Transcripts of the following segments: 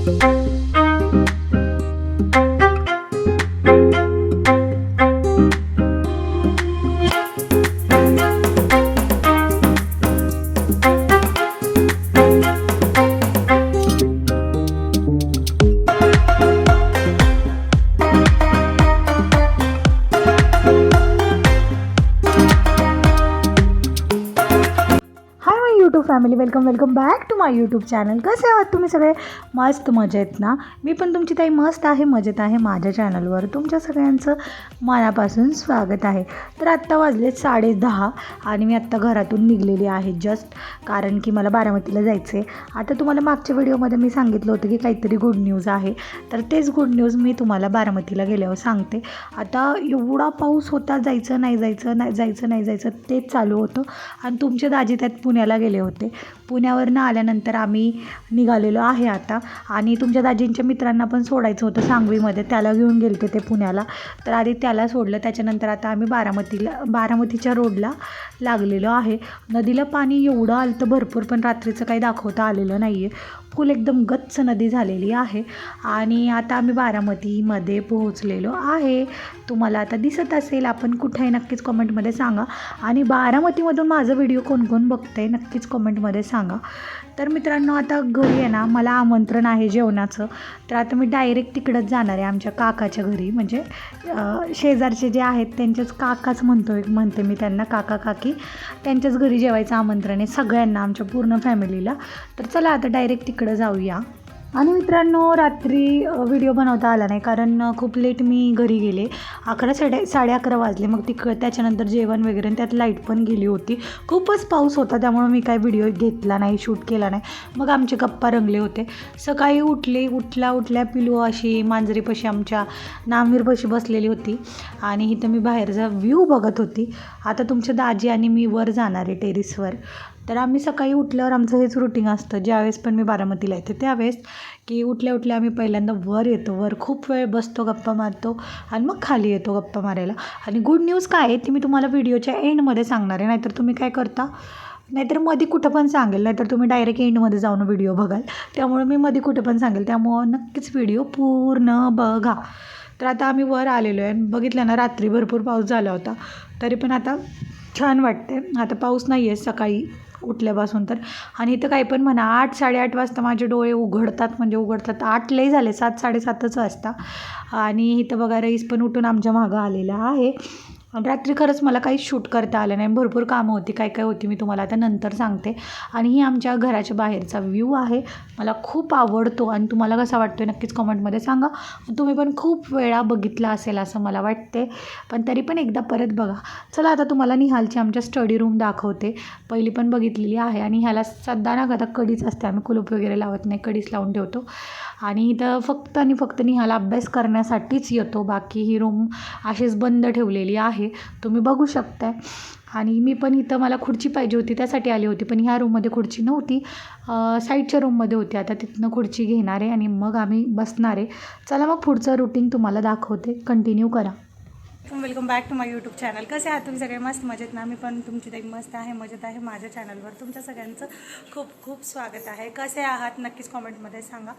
Hi, my YouTube family. Welcome welcome back. My YouTube channel कसे आहात तुम्ही सगळे? मस्त मजेत ना? मी पण तुमची ताई मस्त आहे मजेत आहे माझ्या चॅनलवर तुमच्या सगळ्यांचं मनापासून स्वागत आहे. तर आत्ता वाजले साडे दहा आणि मी आत्ता घरातून निघलेली आहे जस्ट कारण की मला बारामतीला जायचं आहे आता तुम्हाला मागच्या व्हिडिओमध्ये मी सांगितलं होतं की काहीतरी गुड न्यूज आहे. तर तेच गुड न्यूज मी तुम्हाला बारामतीला गेल्यावर सांगते. आता एवढा पाऊस होता जायचं नाही जायचं नाही जायचं नाही जायचं तेच चालू होतं. आणि तुमचे दाजी त्यात पुण्याला गेले होते. पुण्यावरनं आल्यानंतर आम्ही निघालेलो आहे आता. आणि तुमच्या दाजींच्या मित्रांना पण सोडायचं होतं सांगवीमध्ये. त्याला घेऊन गेलते ते पुण्याला. तर आधी त्याला सोडलं. त्याच्यानंतर आता आम्ही बारामतीला बारामतीच्या रोडला लागलेलो आहे. नदीला पाणी एवढं आलं तर भरपूर पण रात्रीचं काही दाखवता आलेलं नाही आहे फुल एकदम गच्च नदी झालेली आहे आणि आता आम्ही बारामतीमध्ये पोहोचलेलो आहे. तुम्हाला आता दिसत असेल आपण कुठे आहे नक्कीच कमेंटमध्ये सांगा. आणि बारामतीमधून माझं व्हिडिओ कोण कोण बघतं आहे नक्कीच कमेंटमध्ये सांगा. तर मित्रांनो आता घरी आहे ना मला आमंत्रण आहे जेवणाचं. तर आता मी डायरेक्ट तिकडंच जाणार आहे आमच्या काकाच्या घरी. म्हणजे शेजारचे जे आहेत त्यांच्याच काकाच म्हणतो म्हणते मी त्यांना काका काकी. त्यांच्याच घरी जेवायचं आमंत्रण आहे सगळ्यांना आमच्या पूर्ण फॅमिलीला. तर चला आता डायरेक्ट तिकडं जाऊया. आणि मित्रांनो रात्री व्हिडिओ बनवता आला नाही कारण खूप लेट मी घरी गेले. अकरा साडे साडे अकरा वाजले. मग तिक त्याच्यानंतर जेवण वगैरे आणि त्यात लाइट पण गेली होती. खूपच पाऊस होता त्यामुळं मी काय व्हिडिओ घेतला नाही शूट केला नाही. मग आमचे गप्पा रंगले होते. सकाळी उठले उठल्या उठल्या पिलू अशी मांजरीपाशी आमच्या नामीरपाशी बसलेली होती. आणि इथं मी बाहेरचा व्ह्यू बघत होती. आता तुमच्या दाजी आणि मी वर जाणार आहे टेरिसवर तर आम्ही सकाळी उठल्यावर आमचं हेच रुटीन असतं. ज्यावेळेस पण मी बारामतीला येते त्यावेळेस की उठल्या उठल्या आम्ही पहिल्यांदा वर येतो. वर खूप वेळ बसतो गप्पा मारतो आणि मग खाली येतो गप्पा मारायला. आणि गुड न्यूज काय आहे ती मी तुम्हाला व्हिडिओच्या एंडमध्ये सांगणार आहे. नाहीतर तुम्ही काय करता? नाहीतरमध्ये कुठं पण सांगेल. नाहीतर तुम्ही डायरेक्ट एंडमध्ये जाऊन व्हिडिओ बघाल. त्यामुळे मी मध्ये कुठं पण सांगेल. त्यामुळं नक्कीच व्हिडिओ पूर्ण बघा. तर आता आम्ही वर आलेलो आहे. आणि बघितलं ना रात्री भरपूर पाऊस झाला होता. तरी पण आता छान वाटते आता पाऊस नाही आहे सकाळी. उठल्यापासून तर. आणि इथं काही पण म्हणा आठ साडेआठ वाजता माझे डोळे उघडतात म्हणजे उघडतात. आठ लई झाले सात साडेसातच वाजता. आणि इथं बघा रईस पण उठून आमच्या मागं आलेला आहे. रात्री खरंच मला काही शूट करता आलं नाही. भरपूर कामं होती काय काय होती मी तुम्हाला आता नंतर सांगते. आणि ही आमच्या घराच्या बाहेरचा व्ह्यू आहे. मला खूप आवडतो आणि तुम्हाला कसा वाटतो नक्कीच कमेंटमध्ये सांगा. तुम्ही पण खूप वेळा बघितला असेल असं मला वाटते पण तरी पण एकदा परत बघा. चला आता तुम्हाला निहालची आमच्या स्टडी रूम दाखवते. पहिली पण बघितलेली आहे आणि ह्याला सध्या ना आता कडीच असते. आम्ही कुलूप वगैरे लावत नाही कडीच लावून ठेवतो. आणि इथं फक्त आणि फक्त निहाला अभ्यास करण्यासाठीच येतो. बाकी ही रूम अशीच बंद ठेवलेली आहे. तुम्ही बघू शकताय. आणि मी पण इथं मला खुर्ची पाहिजे होती त्यासाठी आली होती. पण ह्या रूममध्ये खुर्ची नव्हती. साईडच्या रूममध्ये होती. आता तिथनं खुर्ची घेणार आहे आणि मग आम्ही बसणार आहे. चला मग पुढचं रुटीन तुम्हाला दाखवते. कंटिन्यू करा. Welcome back to my YouTube channel कसे आहात तुम्ही सगळे? मस्त मजेत ना? मी पण तुमची ताई मस्त आहे मजेत आहे. माझ्या चॅनलवर तुमच्या सगळ्यांचं खूप खूप स्वागत आहे. कसे आहात? नक्कीच कॉमेंटमध्ये सांगा.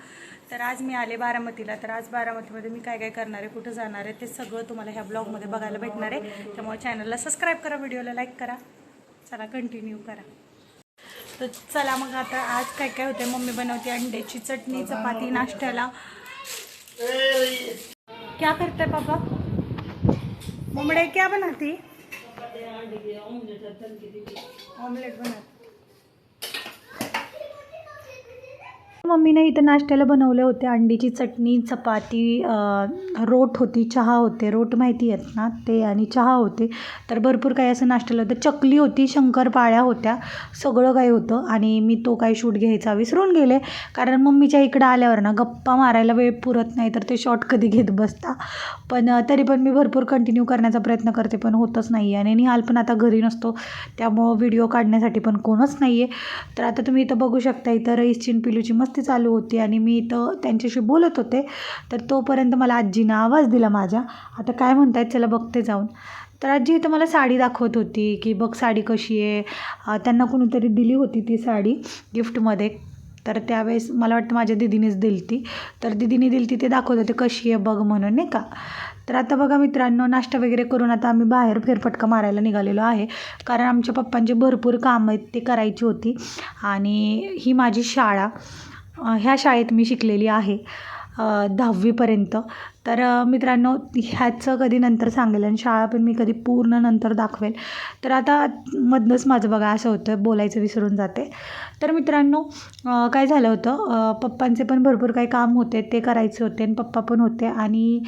तर आज मी आले बारामतीला. तर आज बारामतीमध्ये मी काय काय करणार आहे? कुठं जाणार आहे? ते सगळं तुम्हाला ह्या ब्लॉगमध्ये बघायला भेटणार आहे. त्यामुळे चॅनलला सबस्क्राईब करा व्हिडिओला लाईक करा. चला कंटिन्यू करा. तर चला मग आता आज काय काय होते मम्मी बनवते अंड्याची चटणी चपाती नाश्त्याला. क्या करते पापा? मम्मी क्या बनाती? ऑमलेट बनाती मम्मीने इथं नाश्त्याला बनवले होते अंडीची चटणी चपाती रोट होती चहा होते. रोट माहिती आहेत ना? ते आणि चहा होते. तर भरपूर काही असं नाश्त्याला होतं. चकली होती शंकरपाळ्या होत्या. सगळं काही होतं. आणि मी तो काही शूट घ्यायचा विसरून गेले. कारण मम्मीच्या इकडं आल्यावर ना गप्पा मारायला वेळ पुरत नाही. तर ते शॉट कधी घेत बसता. पण तरी पण मी भरपूर कंटिन्यू करण्याचा प्रयत्न करते. पण होतच नाही आणि निहाल पण आता घरी नसतो. त्यामुळं व्हिडिओ काढण्यासाठी पण कोणच नाही आहे तर आता तुम्ही इथं बघू शकता इथं रईसची आणि पिलूची मस्त चालू होती आणि मी इथं त्यांच्याशी बोलत होते. तर तोपर्यंत मला आजीनं आवाज दिला माझ्या आता काय म्हणतायत चला बघते जाऊन. तर आजी इथं मला साडी दाखवत होती की बघ साडी कशी आहे. त्यांना कोणीतरी दिली होती ती साडी गिफ्टमध्ये. तर त्यावेळेस मला वाटतं माझ्या दिदीनेच दिली ती. तर दिदीने दिली ती ते दाखवत होते कशी आहे बघ म्हणून नाही का? तर आता बघा मित्रांनो नाश्ता वगैरे करून आता आम्ही बाहेर फेरफटका मारायला निघालेलो आहे. कारण आमच्या पप्पांचे भरपूर कामं आहेत ते करायची होती. आणि ही माझी शाळा. ह्या शाळेत मी शिकलेली आहे दहावीपर्यंत. तर मित्रांनो ह्याचं कधी नंतर सांगेल आणि शाळा पण मी कधी पूर्ण नंतर दाखवेल. तर आता मधनंच माझं बघा असं होतं बोलायचं विसरून जाते. तर मित्रांनो काय झालं होतं पप्पांचे पण भरपूर काही काम होते ते करायचे होते आणि पप्पा पण होते आणि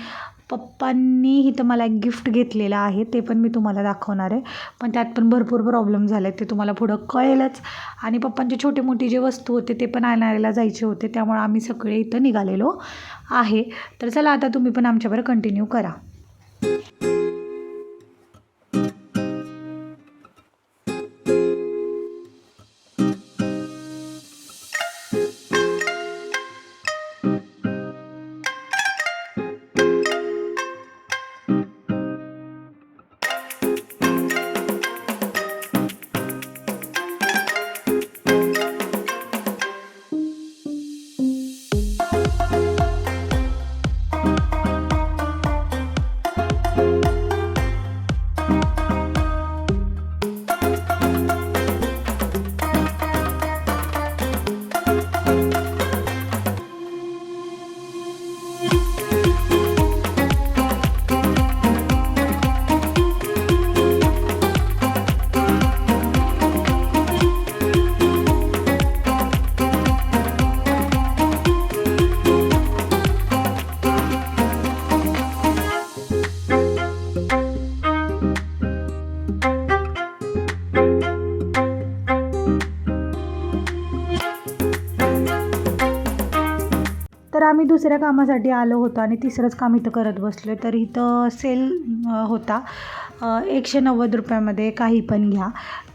पप्पांनी इथं मला एक गिफ्ट घेतलेलं आहे ते पण मी तुम्हाला दाखवणार आहे. पण त्यात पण भरपूर प्रॉब्लेम झाले ते तुम्हाला पुढं कळेलच. आणि पप्पांचे छोटे मोठी जे वस्तू होते ते पण आणायला जायचे होते त्यामुळे आम्ही सगळे इथं निघालेलो आहे. तर चला आता तुम्ही पण आमच्याबरोबर कंटिन्यू करा. दुसऱ्या कामासाठी आलो होतो आणि तिसरंच काम इथं करत बसलो तर इथं सेल होता. एकशे नव्वद रुपयामध्ये काही पण घ्या.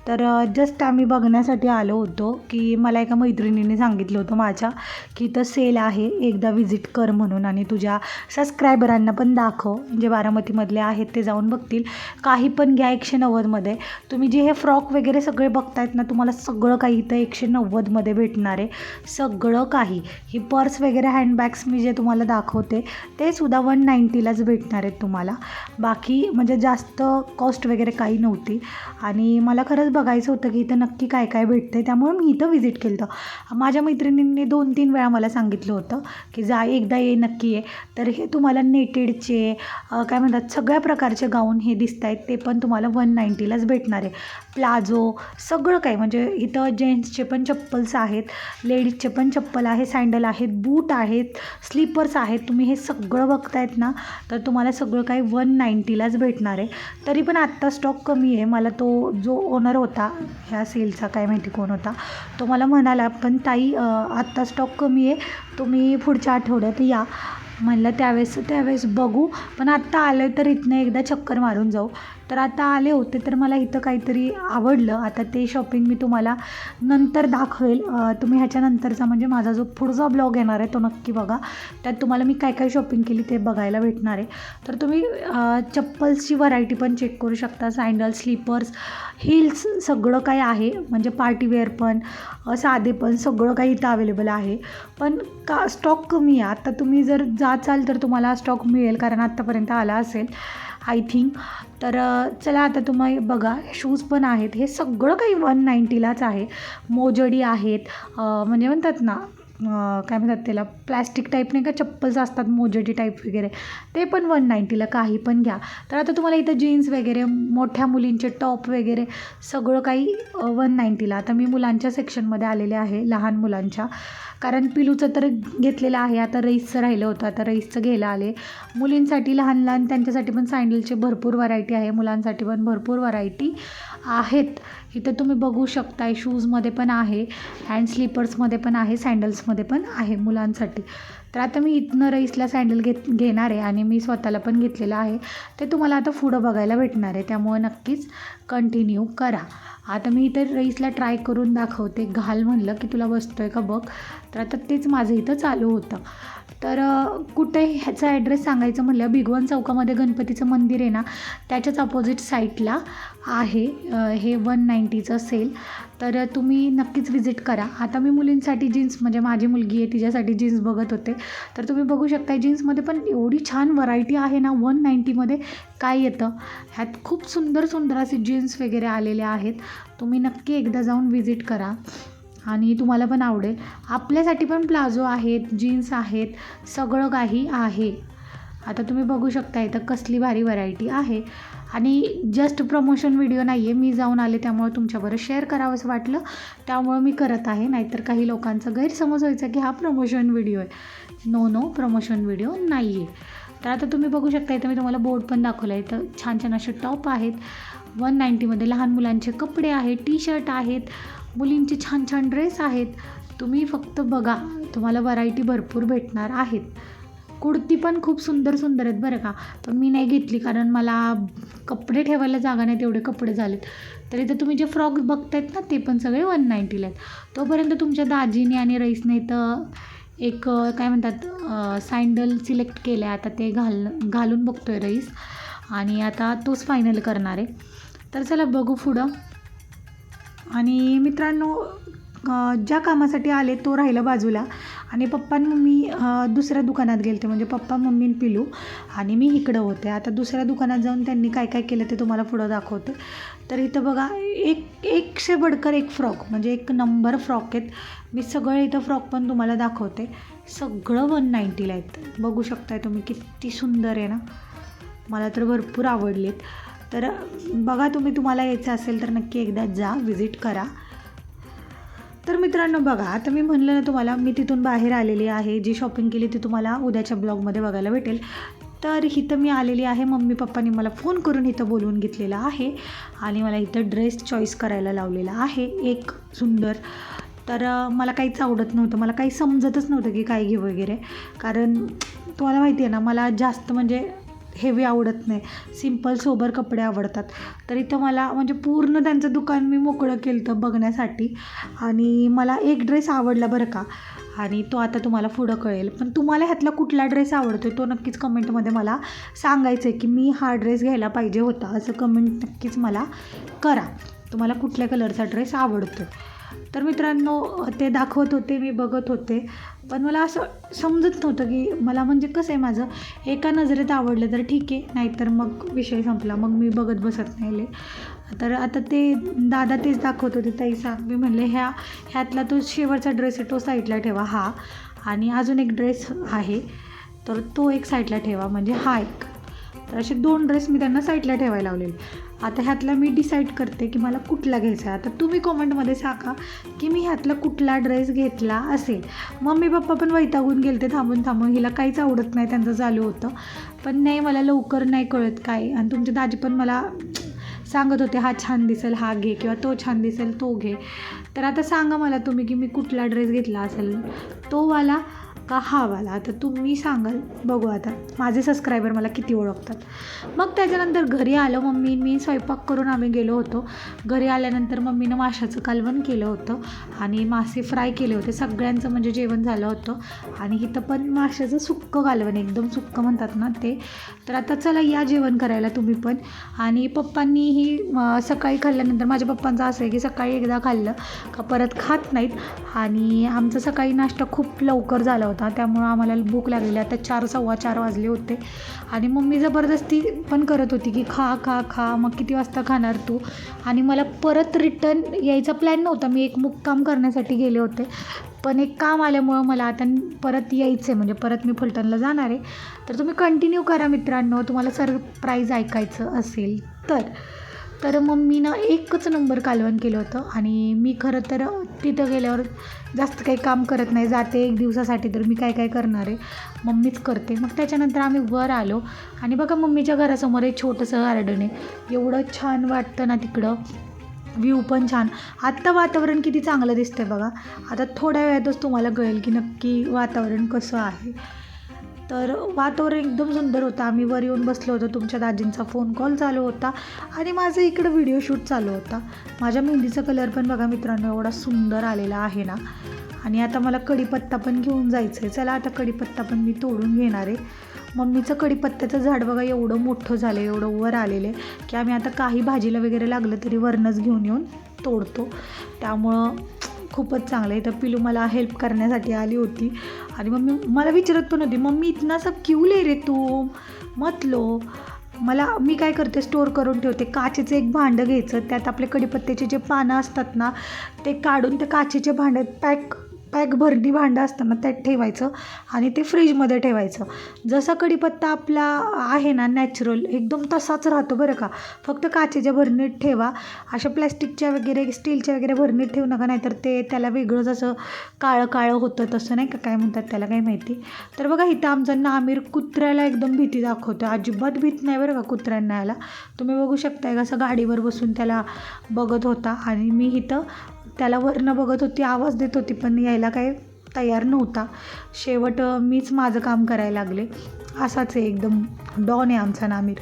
तर जस्ट आम्ही बघण्यासाठी आलो होतो की मला एका मैत्रिणीने सांगितलं होतं माझ्या की इथं सेल आहे एकदा व्हिजिट कर म्हणून आणि तुझ्या सबस्क्रायबरांना पण दाखव. जे बारामतीमधले आहेत ते जाऊन बघतील. काही पण घ्या एकशे नव्वदमध्ये. तुम्ही जे हे फ्रॉक वगैरे सगळे बघतायत ना तुम्हाला सगळं काही इथं एकशे नव्वदमध्ये भेटणार आहे. सगळं काही. ही पर्स वगैरे हँडबॅग्स मी जे तुम्हाला दाखवते ते सुद्धा वन नाईंटीलाच भेटणार आहेत तुम्हाला. बाकी म्हणजे जास्त कॉस्ट वगैरे काही नव्हती. आणि मला खरंच बघायचं होतं की इथं नक्की काय काय भेटतं आहे त्यामुळे मी इथं व्हिजिट केलं होतं माझ्या मैत्रिणींनी दोन तीन वेळा मला सांगितलं होतं की जा एकदा ये नक्की ये. तर हे तुम्हाला नेटेडचे काय म्हणतात सगळ्या प्रकारचे गाऊन हे दिसत आहेत ते पण तुम्हाला वन नाईंटीलाच भेटणार आहे. प्लाझो सगळं काही. म्हणजे इथं जेंट्सचे पण चप्पल्स आहेत लेडीजचे पण चप्पल आहे सँडल आहेत बूट आहेत स्लीपर्स आहेत. तुम्ही हे सगळं बघतायत ना तर तुम्हाला सगळं काही वन नाईंटीलाच भेटणार आहे. तरी पण आत्ता स्टॉक कमी आहे. मला तो जो ओनर होता ह्या सेलचा काय माहिती कोण होता. तो मला म्हणाला पण ताई आत्ता स्टॉक कमी आहे तुम्ही पुढच्या आठवड्यात या. म्हणलं त्यावेळेस त्यावेळेस बघू पण आत्ता आलं तर इथनं एकदा चक्कर मारून जाऊ. तर आता आले होते तर मला इथं काहीतरी आवडलं. आता ते शॉपिंग मी तुम्हाला नंतर दाखवेल. तुम्ही ह्याच्यानंतरचा म्हणजे माझा जो पुढचा ब्लॉग येणार आहे तो नक्की बघा. त्यात तुम्हाला मी काय काय शॉपिंग केली ते बघायला भेटणार आहे. तर तुम्ही चप्पल्सची व्हरायटी पण चेक करू शकता सँडल स्लीपर्स हिल्स सगळं काही आहे. म्हणजे पार्टीवेअर पण साधे पण सगळं काही इथं अवेलेबल आहे. पण का स्टॉक कमी आहे. आता तुम्ही जर जाचाल तर तुम्हाला स्टॉक मिळेल कारण आत्तापर्यंत आला असेल. आय थिंक तर चला आता तुम्ही बघा शूज पण आहेत. हे सगळं काही वन नाईंटीलाच आहे. मोजडी आहेत. म्हणजे म्हणतात ना काय म्हणतात त्याला प्लॅस्टिक टाईप नाही का चप्पल्स असतात मोजडी टाईप वगैरे. ते पण वन नाईंटीला काही पण घ्या. तर आता तुम्हाला इथं जीन्स वगैरे मोठ्या मुलींचे टॉप वगैरे सगळं काही वन नाईंटीला आता मी मुलांच्या सेक्शनमध्ये आलेले आहे लहान मुलांच्या. कारण पिलूचं तर घेतलेलं आहे. आता रईसचं राहिलं होतं. आता रईसचं घ्यायला आले. मुलींसाठी लहान लहान त्यांच्यासाठी पण सँडलचे भरपूर व्हरायटी आहे. मुलांसाठी पण भरपूर व्हरायटी आहेत. इथं तुम्ही बघू शकताय शूजमध्ये पण आहे हँड स्लीपर्समध्ये पण आहे सँडल्समध्ये पण आहे मुलांसाठी. तर आता मी इथनं रईसला सँडल घेत घेणार आहे आणि मी स्वतःला पण घेतलेलं आहे. ते तुम्हाला आता पुढं बघायला भेटणार आहे. त्यामुळे नक्कीच कंटिन्यू करा. आता मी इथं रईसला ट्राय करून दाखवते. घाल म्हणलं की तुला बसतो आहे का बघ. तर आता तेच माझं इथं चालू होतं. तर कुठे ह्याचा ॲड्रेस सांगायचं म्हटलं भिगवण चौकामध्ये गणपतीचं मंदिर आहे ना? त्याच्याच अपोजिट साईडला आहे हे वन नाईंटीचं सेल तर तुम्ही नक्कीच विजिट करा. आता मी मुलींसाठी जीन्स म्हणजे माझी मुलगी आहे तिच्यासाठी जीन्स बघत होते. तर तुम्ही बघू शकता जीन्समध्ये पण एवढी छान व्हरायटी आहे ना वन नाईंटीमध्ये काय येतं? ह्यात खूप सुंदर सुंदर असे जीन्स वगैरे आलेले आहेत. तुम्ही नक्की एकदा जाऊन विजिट करा. आणि तुम्हाला पण आवडेल. आपल्यासाठी पण प्लाझो आहेत जीन्स आहेत सगळं काही आहे. आता तुम्ही बघू शकता इथं कसली भारी व्हरायटी आहे. आणि जस्ट प्रमोशन व्हिडिओ नाही आहे मी जाऊन आले त्यामुळे तुमच्याबरोबर शेअर करावंसं वाटलं. त्यामुळं मी करत आहे नाहीतर काही लोकांचा गैरसमज व्हायचा की हा प्रमोशन व्हिडिओ आहे. नो नो प्रमोशन व्हिडिओ नाही आहे तर आता तुम्ही बघू शकता इथं मी तुम्हाला बोर्ड पण दाखवला आहे इथं छान छान असे टॉप आहेत. वन नाईंटीमध्ये लहान मुलांचे कपडे आहेत टी शर्ट आहेत. मुलींचे छान छान ड्रेस आहेत. तुम्ही फक्त बघा तुम्हाला व्हरायटी भरपूर भेटणार आहेत. कुर्ती पण खूप सुंदर सुंदर आहेत बरं का. पण मी नाही घेतली कारण मला कपडे ठेवायला जागा नाही तेवढे कपडे झालेत. तर इथं तुम्ही जे फ्रॉक बघतायत ना ते पण सगळे वन नाईंटीला आहेत. तोपर्यंत तुमच्या दाजीने आणि रईसने इथं एक काय म्हणतात सँडल सिलेक्ट केलं आहे आता ते घाल घालून बघतो आहे रईस. आणि आता तोच फायनल करणार आहे. तर चला बघू पुढं. आणि मित्रांनो ज्या कामासाठी आले तो राहिला बाजूला. आणि पप्पा आणि मम्मी दुसऱ्या दुकानात गेले ते म्हणजे पप्पा मम्मी पिलू आणि मी इकडं होते. आता दुसऱ्या दुकानात जाऊन त्यांनी काय काय केलं ते तुम्हाला पुढं दाखवते. तर इथं बघा एक एकशे बडकर एक फ्रॉक म्हणजे एक नंबर फ्रॉक आहेत. मी सगळं इथं फ्रॉक पण तुम्हाला दाखवते. सगळं वन नाईंटीला आहेत. बघू शकताय तुम्ही किती सुंदर आहे ना? मला तर भरपूर आवडलेत. तर बघा तुम्ही तुम्हाला यायचं असेल तर नक्की एकदा जा व्हिजिट करा. तर मित्रांनो बघा आता मी म्हणलं ना तुम्हाला मी तिथून बाहेर आलेली आहे जी शॉपिंग केली ती तुम्हाला उद्याच्या ब्लॉगमध्ये बघायला भेटेल. तर इथं मी आलेली आहे मम्मी पप्पांनी मला फोन करून इथं बोलवून घेतलेला आहे आणि मला इथं ड्रेस चॉईस करायला लावलेला आहे एक सुंदर. तर मला काहीच आवडत नव्हतं मला काही समजतच नव्हतं की काय घेऊ वगैरे. कारण तुम्हाला माहिती आहे ना मला जास्त म्हणजे हेवी आवडत नाही. सिंपल सोबर कपडे आवडतात. तर इथं मला म्हणजे पूर्ण त्यांचं दुकान मी मोकळं केलं होतं बघण्यासाठी. आणि मला एक ड्रेस आवडला बरं का? आणि तो आता तुम्हाला पुढं कळेल. पण तुम्हाला ह्यातला कुठला ड्रेस आवडतो तो नक्कीच कमेंटमध्ये मला सांगायचं आहे की मी हा ड्रेस घ्यायला पाहिजे होता. असं कमेंट नक्कीच मला करा. तुम्हाला कुठल्या कलरचा ड्रेस आवडतो? तर मित्रांनो ते दाखवत होते मी बघत होते. पण मला असं समजत नव्हतं की मला म्हणजे कसं आहे माझं एका नजरेत आवडलं तर ठीक आहे नाहीतर मग विषय संपला मग मी बघत बसत नाहीले तर आता ते दादा तेच दाखवत होते ताई सांग मी म्हणले ह्या ह्यातला तो शेवटचा ड्रेस आहे तो साईडला ठेवा हा. आणि अजून एक ड्रेस आहे तर तो एक साईडला ठेवा म्हणजे हा एक. तर असे दोन ड्रेस मी त्यांना साईडला ठेवायला लावलेले. आता ह्यातला मी डिसाईड करते की मला कुठला घ्यायचा आहे. आता तुम्ही कॉमेंटमध्ये सांगा की मी ह्यातला कुठला ड्रेस घेतला असेल. मम्मी पप्पा पण वैतागून गेले ते थांबून थांबून. हिला काहीच आवडत नाही त्यांचं चालू होतं. पण नाही मला लवकर नाही कळत काय. आणि तुमचे दाजी पण मला सांगत होते हा छान दिसेल हा घे किंवा तो छान दिसेल तो घे. तर आता सांगा मला तुम्ही की मी कुठला ड्रेस घेतला असेल. तो वाला का हा वाला आता तुम्ही सांगाल. बघू आता. माझे सबस्क्रायबर मला किती ओळखतात. मग त्याच्यानंतर घरी आलं मम्मी मी स्वयंपाक करून आम्ही गेलो होतो. घरी आल्यानंतर मम्मीनं माशाचं कालवण केलं होतं आणि मासे फ्राय केले होते. सगळ्यांचं म्हणजे जेवण झालं होतं. आणि इथं पण माशाचं सुक्कं कालवण एकदम सुक्कं म्हणतात ना ते. तर आता चला या जेवण करायला तुम्ही पण. आणि पप्पांनीही सकाळी खाल्ल्यानंतर माझ्या पप्पांचं असं आहे की सकाळी एकदा खाल्लं का परत खात नाहीत. आणि आमचा सकाळी नाश्ता खूप लवकर झाला होता. त्यामुळं आम्हाला भूक लागलेली. आता चार सव्वा चार वाजले होते. आणि मम्मी जबरदस्ती पण करत होती की खा खा खा मग किती वाजता खाणार तू? आणि मला परत रिटर्न यायचा प्लॅन नव्हता. मी एक मुक्काम करण्यासाठी गेले होते. पण एक काम आल्यामुळं मला आता परत यायचं आहे म्हणजे परत मी फलटणला जाणार आहे. तर तुम्ही कंटिन्यू करा मित्रांनो. तुम्हाला सरप्राईज ऐकायचं असेल तर. तर मम्मीनं एकच नंबर कालवण केलं होतं आणि मी खरं तर तिथं गेल्यावर जास्त काही काम करत नाही जाते एक दिवसासाठी तर मी काय काय करणार आहे मम्मीच करते. मग त्याच्यानंतर आम्ही वर आलो आणि बघा मम्मीच्या घरासमोर एक छोटंसं गार्डन आहे. एवढं छान वाटतं ना तिकडं. व्ह्यू पण छान. आत्ता वातावरण किती चांगलं दिसतंय बघा. आता थोड्या वेळातच तुम्हाला कळेल की नक्की वातावरण कसं आहे. तर वातावरण एकदम सुंदर होतं. आम्ही वर येऊन बसलो होतो. तुमच्या दाजींचा फोन कॉल चालू होता. आणि माझं इकडं व्हिडिओ शूट चालू होता. माझ्या मेहंदीचा कलर पण बघा मित्रांनो एवढा सुंदर आलेला आहे ना. आणि आता मला कढीपत्ता पण घेऊन जायचं आहे चला आता कढीपत्ता पण मी तोडून घेणार आहे. मम्मीचं कढीपत्त्याचं झाड बघा एवढं मोठं झालं आहे एवढं वर आलेलं आहे की आम्ही आता काही भाजीला वगैरे लागलं तरी वरनच घेऊन येऊन तोडतो. त्यामुळं खूपच चांगलं आहे. तर पिलू मला हेल्प करण्यासाठी आली होती. आणि मम्मी मला विचारत पण होती मम्मी इतना सब क्यू ले रे तू? मतलो मला मी काय करते स्टोअर करून ठेवते. काचेचं एक भांडं घ्यायचं. त्यात आपले कडीपत्त्याचे जे पानं असतात ना ते काढून त्या काचेचे भांड्यात पॅक पॅक भरणी भांडं असतं ना त्यात ठेवायचं आणि ते फ्रीजमध्ये ठेवायचं. जसा कढीपत्ता आपला आहे ना नॅचरल एकदम तसाच राहतो बरं का. फक्त काचेच्या भरणीत ठेवा. अशा प्लॅस्टिकच्या वगैरे स्टीलच्या वगैरे भरणीत ठेवू नका नाहीतर ते त्याला वेगळंच असं काळं काळं होतं तसं नाही का? काय म्हणतात त्याला काही माहिती? तर बघा इथं आमचा नामीर कुत्र्याला एकदम भीती दाखवतो. अजिबात भीत नाही बरं का कुत्र्यांना याला. तुम्ही बघू शकताय कसं गाडीवर बसून त्याला बघत होता आणि मी इथं त्याला वरनं बघत होती आवाज देत होती पण यायला काय तयार नव्हता. शेवट मीच माझं काम करायला लागले. असाच आहे एकदम डॉन आहे आमचा नामीर.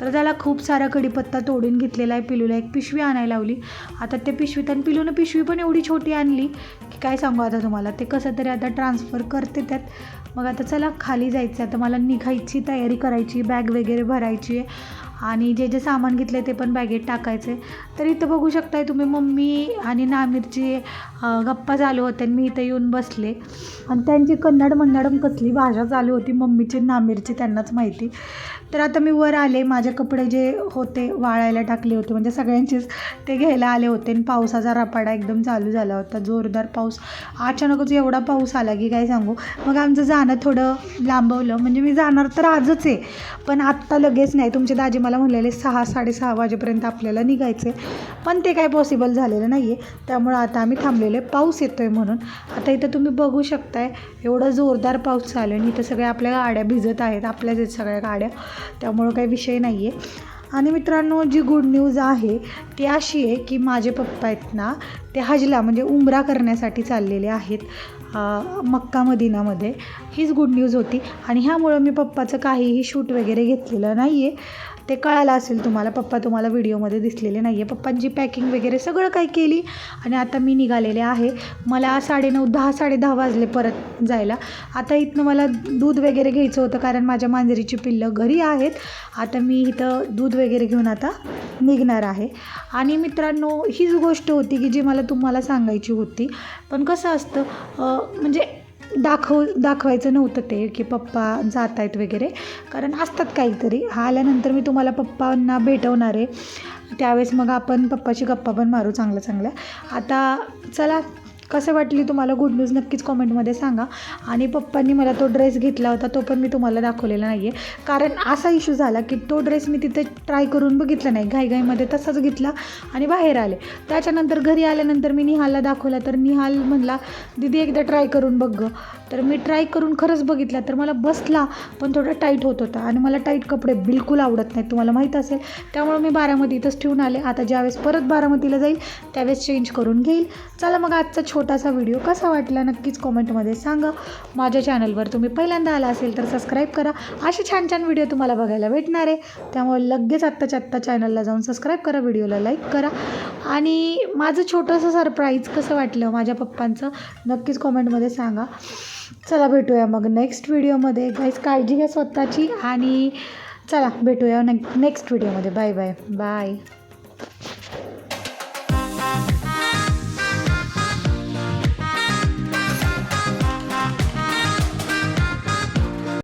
तर त्याला खूप सारा कढीपत्ता तोडून घेतलेला आहे पिलूला एक पिशवी आणायला लावली. आता ते पिशवीत आणि पिलूनं पिशवी पण एवढी छोटी आणली की काय सांगू आता तुम्हाला? ते कसं तरी आता ट्रान्सफर करते त्यात. मग आता चला खाली जायचं आता मला निघायची तयारी करायची बॅग वगैरे भरायची आहे. आणि जे जे सामान घेतलं ते पण बॅगेत टाकायचं आहे तर इथं बघू शकताय तुम्ही मम्मी आणि नामीरची गप्पा चालू होत्या आणि मी इथं येऊन बसले. आणि त्यांची कन्नड मन्नडम कसली भाषा चालू होती मम्मीची नामीरची त्यांनाच माहिती. तर आता मी वर आले माझे कपडे जे होते वाळायला टाकले होते म्हणजे सगळ्यांचेच ते घ्यायला आले होते आणि पावसाचा रपाडा एकदम चालू झाला होता जोरदार पाऊस. अचानकच एवढा पाऊस आला की काय सांगू? मग आमचं जाणं थोडं लांबवलं म्हणजे मी जाणार तर आजच आहे पण आत्ता लगेच नाही. तुमचे दाजी मला म्हणलेले सहा साडेसहा वाजेपर्यंत आपल्याला निघायचे पण ते काय पॉसिबल झालेलं नाही आहे त्यामुळं आता आम्ही थांबलेले पाऊस येतो आहे म्हणून. आता इथं तुम्ही बघू शकताय एवढं जोरदार पाऊस चालू आणि इथं सगळ्या आपल्या गाड्या भिजत आहेत आपल्याच आहेत सगळ्या गाड्या. त्यामुळं काही विषय नाही आहे आणि मित्रांनो जी गुड न्यूज आहे ती अशी आहे की माझे पप्पा आहेत ना ते हजला म्हणजे उमरा करण्यासाठी चाललेले आहेत मक्का मदिनामध्ये. हीच गुड न्यूज होती. आणि ह्यामुळं मी पप्पाचं काहीही शूट वगैरे घेतलेलं नाही आहे ते कळालं असेल तुम्हाला. पप्पा तुम्हाला व्हिडिओमध्ये दिसलेले नाही आहे पप्पांची पॅकिंग वगैरे सगळं काही केली आणि आता मी निघालेले आहे. मला साडेनऊ दहा साडेदहा वाजले परत जायला. आता इथनं मला दूध वगैरे घ्यायचं होतं कारण माझ्या मांजरीची पिल्लं घरी आहेत. आता मी इथं दूध वगैरे घेऊन आता निघणार आहे. आणि मित्रांनो हीच गोष्ट होती की जी मला तुम्हाला सांगायची होती. पण कसं असतं म्हणजे दाखव दाखवायचं नव्हतं ते की पप्पा जात आहेत वगैरे. कारण असतात काहीतरी. हा आल्यानंतर मी तुम्हाला पप्पांना भेटवणार आहे. त्यावेळेस मग आपण पप्पाची गप्पा पण मारू चांगल्या चांगल्या आता चला कसं वाटली तुम्हाला गुड न्यूज नक्कीच कॉमेंटमध्ये सांगा. आणि पप्पांनी मला तो ड्रेस घेतला होता तो पण मी तुम्हाला दाखवलेला नाही आहे कारण असा इशू झाला की तो ड्रेस मी तिथे ट्राय करून बघितला नाही. घाईघाईमध्ये तसाच घेतला आणि बाहेर आले. त्याच्यानंतर घरी आल्यानंतर मी निहालला दाखवला तर निहाल म्हणला दीदी एकदा ट्राय करून बघ गं." तर मी ट्राय करून खरंच बघितला तर मला बसला पण थोडा टाईट होत होता. आणि मला टाईट कपडे बिलकुल आवडत नाहीत तुम्हाला माहीत असेल. त्यामुळे मी बारामती इथंच ठेवून आले. आता ज्यावेळेस परत बारामतीला जाईल त्यावेळेस चेंज करून घेईल. चला मग आजचा छोटासा व्हिडिओ कसा वाटला नक्कीच कॉमेंटमध्ये सांगा. माझ्या चॅनलवर तुम्ही पहिल्यांदा आला असेल तर सबस्क्राईब करा. असे छान छान व्हिडिओ तुम्हाला बघायला भेटणार आहे. त्यामुळे लगेच आत्ताच्या आत्ता चॅनलला जाऊन सबस्क्राईब करा व्हिडिओला लाईक करा. आणि माझं छोटंसं सरप्राईज कसं वाटलं माझ्या पप्पांचं नक्कीच कॉमेंटमध्ये सांगा. चला भेटूया मग नेक्स्ट व्हिडिओमध्ये. काहीच काळजी घ्या स्वतःची आणि चला भेटूया नेक्स्ट व्हिडिओमध्ये. Bye bye. बाय.